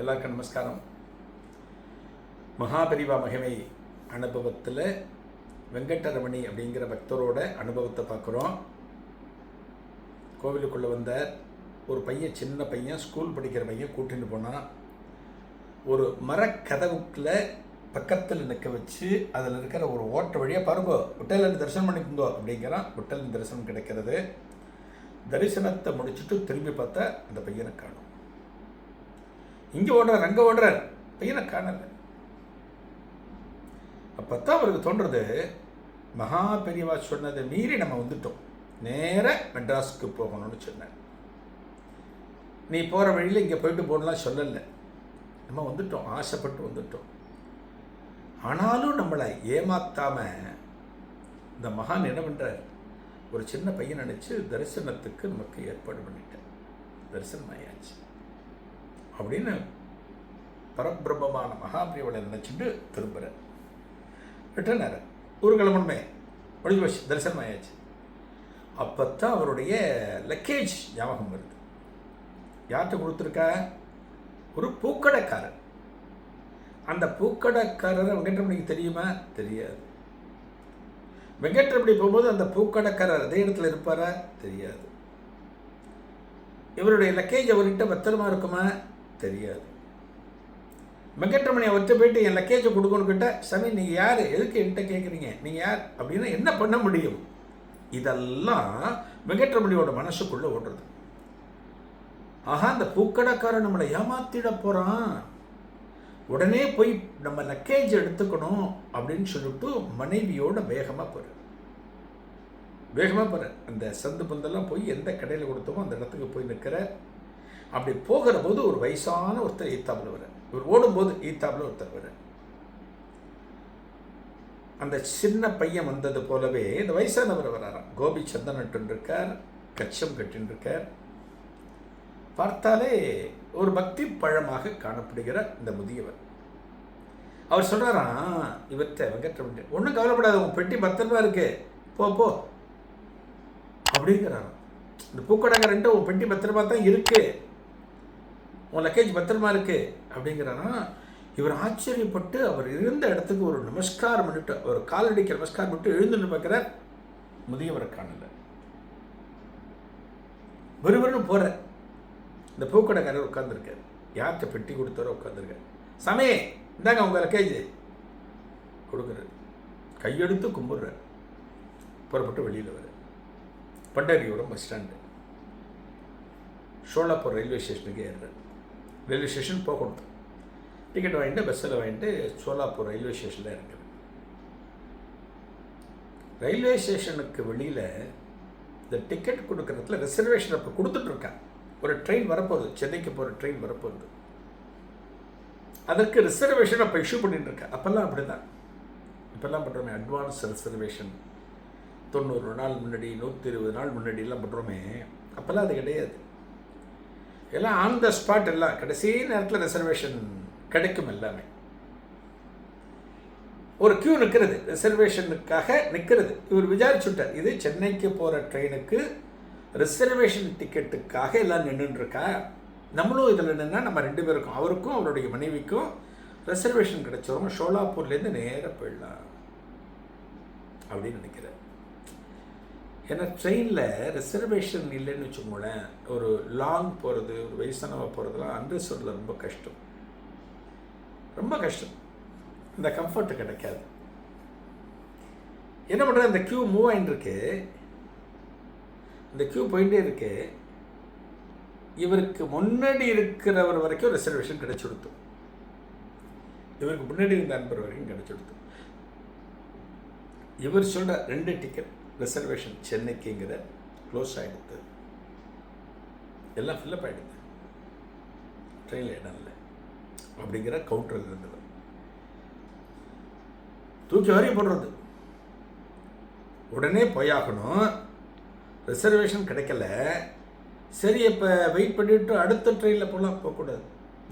எல்லாருக்கும் நமஸ்காரம். மகாபரிவா மகிமை அனுபவத்தில் வெங்கடரமணி அப்படிங்கிற பக்தரோட அனுபவத்தை பார்க்குறோம். கோவிலுக்குள்ளே வந்த ஒரு பையன் சின்ன பையன் ஸ்கூல் படிக்கிற பையன் கூட்டின்னு போனான் ஒரு மரக்கதவுக்குள்ள பக்கத்தில் நிற்க வச்சு அதில் இருக்கிற ஒரு ஓட்ட வழியாக பாருங்கோ விட்டலன்னு தரிசனம் பண்ணிக்கோங்கோ அப்படிங்கிறான். ஹோட்டலில் தரிசனம் கிடைக்கிறது. தரிசனத்தை முடிச்சுட்டு திரும்பி பார்த்தா அந்த பையனை காணும். இங்கே ஓடுறார் அங்கே ஓடுறார். பையனை காணல. அப்போ தான் அவருக்கு தோன்றது மகா பெரியவா சொன்னதை மீறி நம்ம வந்துட்டோம். நேர மெட்ராஸுக்கு போகணும்னு சொன்னேன் நீ போகிற வழியில் இங்கே போயிட்டு போகணும்லாம் சொல்லலை. நம்ம வந்துட்டோம் ஆசைப்பட்டு வந்துட்டோம். ஆனாலும் நம்மளை ஏமாத்தாம இந்த மகான் என்ன பண்றார்? ஒரு சின்ன பையன் நினைச்சு தரிசனத்துக்கு நமக்கு ஏற்பாடு பண்ணிட்டேன் தரிசனம் ஆயாச்சு அப்படின்னு பரபிரம்மமான மகாபிரியவளை நினைச்சிட்டு திரும்புகிறார் விட்டனார் ஒரு கிளம்பணுமே முடிஞ்சு போச்சு தரிசனம் ஆயாச்சு அப்போ தான் அவருடைய லக்கேஜ் ஞாபகம் வருது. யார்கிட்ட கொடுத்துருக்கா? ஒரு பூக்கடைக்காரர். அந்த பூக்கடைக்காரர் வெங்கட்ரமணிக்கு தெரியுமா? தெரியாது. வெங்கட்ரமணி போகும்போது அந்த பூக்கடைக்காரர் அதே இடத்துல இருப்பாரா? தெரியாது. இவருடைய லக்கேஜ் அவர்கிட்ட பத்திரமா இருக்குமா? தெரியாது. வெங்கட்ரமணி அவர்கிட்ட போயிட்டு என் லக்கேஜை கொடுக்கணும் கிட்ட சாமி நீங்கள் யார்? எதுக்கு என்கிட்ட கேட்குறீங்க நீங்கள் யார்? அப்படின்னா என்ன பண்ண முடியும்? இதெல்லாம் வெங்கட்ரமணியோட மனசுக்குள்ளே ஓடுறது. ஆஹா அந்த பூக்கடைக்காரன் நம்மளை ஏமாத்திட போகிறான் உடனே போய் நம்ம லக்கேஜ் எடுத்துக்கணும் அப்படின்னு சொல்லிட்டு மனைவியோட வேகமாக போகிற வேகமாக போகிற அந்த சந்து பந்தெல்லாம் போய் எந்த கடையில் கொடுத்தோமோ அந்த இடத்துக்கு போய் நிற்கிற அப்படி போகிற போது ஒரு வயசான ஒருத்தர் ஈத்தாப்பில் வர இவர் ஓடும்போது ஈத்தாப்பில் ஒருத்தர் வர அந்த சின்ன பையன் வந்தது போலவே இந்த வயசானவர் வராராம். கோபி சந்தனட்டு இருக்கார் கச்சம் கட்டின்னு இருக்கார் பார்த்தாலே ஒரு பக்தி பழமாக காணப்படுகிற இந்த முதியவர். அவர் சொல்கிறாராம் இவர்கிட்ட வெங்கட்ரமணி ஒன்றும் கவலைப்படாத உன் பெட்டி பத்திரமா இருக்கு. போ போ. அப்படிங்கிறாராம். இந்த பூக்கடைக்காரன்ட்டு உன் பெட்டி பத்திரமா தான் இருக்குது உன் லக்கேஜ் பத்திரமா இருக்கு? அப்படிங்கிறாராம் இவர் ஆச்சரியப்பட்டு அவர் இருந்த இடத்துக்கு ஒரு நமஸ்காரம் பண்ணிட்டு ஒரு காலடிக்க நமஸ்காரம் பண்ணிட்டு எழுந்துட்டு பார்க்குறார். முதியவரை காணல. விறுவிறுன்னு போகிற இந்த பூக்கடைக்காரர் உட்காந்துருக்கார் யார்கிட்ட பெட்டி கொடுத்தாரோ உட்காந்துருக்கார் சமே இந்தாங்க உங்கள் லக்கேஜ் கொடுக்குறாரு. கையெடுத்து கும்பிட்றார். புறப்பட்டு வெளியில் வர பண்டாரியோட பஸ் ஸ்டாண்டு சோலாப்பூர் ரயில்வே ஸ்டேஷனுக்கு ஏறுறாரு. ரயில்வே ஸ்டேஷன் போகணும். டிக்கெட் வாங்கிட்டு பஸ்ஸில் வாங்கிட்டு சோலாப்பூர் ரயில்வே ஸ்டேஷனில் இருக்குது ரயில்வே ஸ்டேஷனுக்கு வெளியில் இந்த டிக்கெட் கொடுக்குறதுல ரிசர்வேஷன் அப்போ கொடுத்துட்ருக்கான் ஒரு ட்ரெயின் வரப்போகுது. சென்னைக்கு போகிற ட்ரெயின் வரப்போகுது. அதற்கு ரிசர்வேஷன் அப்போ இஷ்யூ பண்ணிட்டு இருக்கேன் அப்போல்லாம் அப்படி தான் இப்போல்லாம் பண்ணுறோமே அட்வான்ஸ் ரிசர்வேஷன் தொண்ணூறு நாள் முன்னாடி நூற்றி இருபது நாள் முன்னாடிலாம் பண்ணுறோமே அப்போல்லாம் அது கிடையாது. எல்லாம் ஆன் த ஸ்பாட் எல்லாம் கடைசி நேரத்தில் ரிசர்வேஷன் கிடைக்கும் எல்லாமே. ஒரு கியூ நிற்கிறது ரிசர்வேஷனுக்காக நிற்கிறது இவர் விசாரிச்சுட்டார் இது சென்னைக்கு போகிற ட்ரெயினுக்கு ரிசர்வேஷன் டிக்கெட்டுக்காக எல்லாம் நின்றுருக்கா நம்மளும் இதில் நின்னா நம்ம ரெண்டு பேருக்கும் அவருக்கும் அவருடைய மனைவிக்கும் ரிசர்வேஷன் கிடைச்சிரும் ஷோலாப்பூர்லேருந்து நேராக போயிடலாம். அப்படின்னு நினைக்கிறேன் ஏன்னா ட்ரெயினில் ரிசர்வேஷன் இல்லைன்னு வச்சுக்கோங்களேன் ஒரு லாங் போகிறது ஒரு வயசானவ போகிறதுலாம் அன்ரிசர்வ்டில் ரொம்ப கஷ்டம். ரொம்ப கஷ்டம். இந்த கம்ஃபர்ட் கிடைக்காது. என்ன பண்ணுறது இந்த க்யூ மூவ் ஆகிட்டு இருக்கு. இந்த க்யூ போயிட்டே இருக்கு. இவருக்கு முன்னாடி இருக்கிறவர் வரைக்கும் ரிசர்வேஷன் கிடைச்சி கொடுத்தோம். இவருக்கு முன்னாடி இருந்த அன்பர் வரைக்கும் கிடைச்சி கொடுத்தோம். இவர் சொல்கிற ரெண்டு டிக்கெட் ரிசர்வேஷன் சென்னைக்குங்கிற க்ளோஸ் ஆகிடுது எல்லாம் ஃபில்லப் ஆகிடுது ட்ரெயினில் இடம் இல்லை அப்படிங்கிற கவுண்டரில் இருந்தது. தூக்கி வரைய போடுறது. உடனே போயாகணும் ரிசர்வேஷன் கிடைக்கல. சரி இப்போ வெயிட் பண்ணிவிட்டு அடுத்த ட்ரெயினில் போகலாம் போகக்கூடாது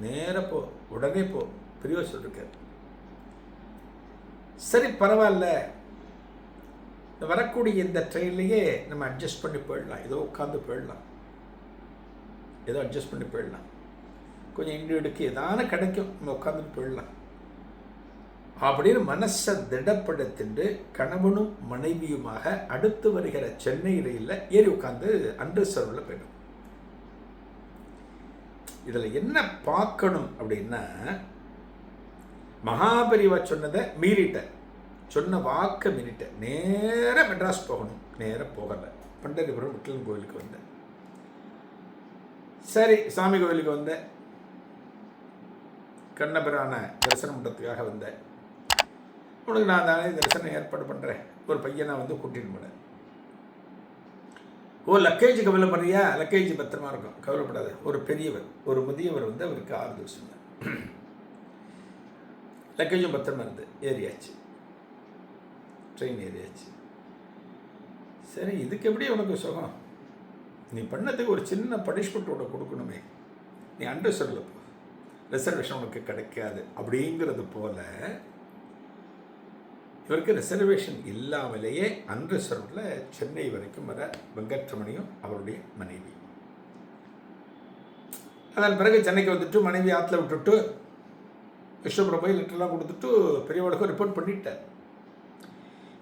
நேராக போ. உடனே போ. பெரியவர் சொல்லிருக்காரு. சரி பரவாயில்ல. வரக்கூடிய இந்த ட்ரெயின்லேயே நம்ம அட்ஜஸ்ட் பண்ணி போயிடலாம். ஏதோ உட்காந்து போயிடலாம். ஏதோ அட்ஜஸ்ட் பண்ணி போயிடலாம். கொஞ்சம் எங்களுக்கு ஏதான கிடைக்கும் நம்ம உட்காந்துட்டு போயிடலாம். அப்படின்னு மனசை திடப்படுத்திட்டு கணவனும் மனைவியுமாக அடுத்து வருகிற சென்னை ரயிலில் ஏறி உட்காந்து அன்ரிசர்வில் போயிடும் இதில் என்ன பார்க்கணும் அப்படின்னா மகாபரிவா சொன்னதை மீறிட்டேன். சொன்ன வாக்கை மீறிட்டேன் நேராக மெட்ராஸ் போகணும். நேராக போகலை. பண்டரிபுரம் விட்டலன் கோயிலுக்கு வந்தேன். சரி சாமி கோயிலுக்கு வந்தேன். கண்ணபிரான தரிசனம் பண்ணுறதுக்காக வந்தேன். உனக்கு நான் தானே தரிசனம் ஏற்பாடு பண்ணுறேன் ஒரு பையனை வந்து கூட்டிட்டு போனேன். ஓ லக்கேஜ் கவலைப்படுறியா லக்கேஜ் பத்திரமா இருக்கும். கவலைப்படாத. ஒரு பெரியவர். ஒரு முதியவர் வந்து அவருக்கு ஆறுதல் சொன்னார். லக்கேஜும் பத்திரமா இருந்து ஏறியாச்சு. ட்ரெயின் ஏறியாச்சு. சரி இதுக்கு எப்படி உனக்கு சுகம்? நீ பண்ணதுக்கு ஒரு சின்ன பனிஷ்மெண்ட் உனக்கு கொடுக்கணுமே. நீ அண்டர் சொல்ல போ. ரிசர்வேஷன் உனக்கு கிடைக்காது. அப்படிங்கிறது போல இவருக்கு ரிசர்வேஷன் இல்லாமலேயே அன்ரிசர்வ்டில் சென்னை வரைக்கும் வர வெங்கட்ரமணியும் அவருடைய மனைவி. அதன் பிறகு சென்னைக்கு வந்துட்டு மனைவி ஆற்றுல விட்டுட்டு விஸ்வபுரம் போய் லெட்டர்லாம் கொடுத்துட்டு பெரியவளுக்கும் ரிப்போர்ட் பண்ணிட்டார்.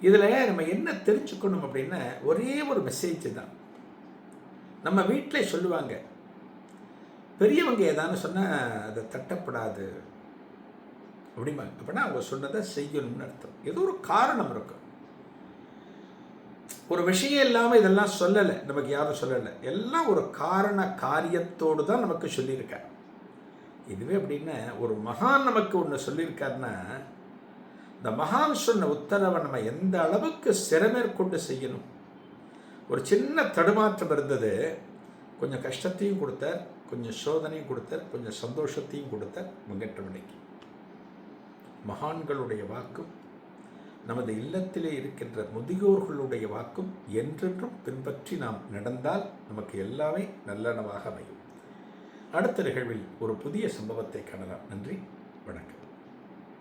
இதில் நம்ம என்ன தெரிஞ்சுக்கணும் அப்படின்னா ஒரே ஒரு மெசேஜ் தான். நம்ம வீட்டில் சொல்லுவாங்க பெரியவங்க ஏதானு சொன்னால் அதை தட்டப்படாது. அப்படிம்பாங்க. அப்படின்னா அவங்க சொன்னதை செய்யணும்னு அர்த்தம். ஏதோ ஒரு காரணம் இருக்கும். ஒரு விஷயம் இல்லாமல் இதெல்லாம் சொல்லலை. நமக்கு யாரும் சொல்லலை. எல்லாம் ஒரு காரண காரியத்தோடு தான் நமக்கு சொல்லியிருக்கார். இதுவே அப்படின்னா ஒரு மகான் நமக்கு ஒன்று சொல்லியிருக்காருன்னா இந்த மகான் சொன்ன உத்தரவை நம்ம எந்த அளவுக்கு சிறமேற்கொண்டு செய்யணும்? ஒரு சின்ன தடுமாற்றம் இருந்தது. கொஞ்சம் கஷ்டத்தையும் கொடுத்தார் கொஞ்சம் சோதனையும் கொடுத்தார் கொஞ்சம் சந்தோஷத்தையும் கொடுத்தார் வெங்கட்ரமணிக்கு மகான்களுடைய வாக்கும் நமது இல்லத்திலே இருக்கின்ற முதியோர்களுடைய வாக்கும் என்றென்றும் பின்பற்றி நாம் நடந்தால் நமக்கு எல்லாமே நல்லனவாக அமையும். அடுத்த நிகழ்வில் ஒரு புதிய சம்பவத்தை காணலாம். நன்றி வணக்கம்.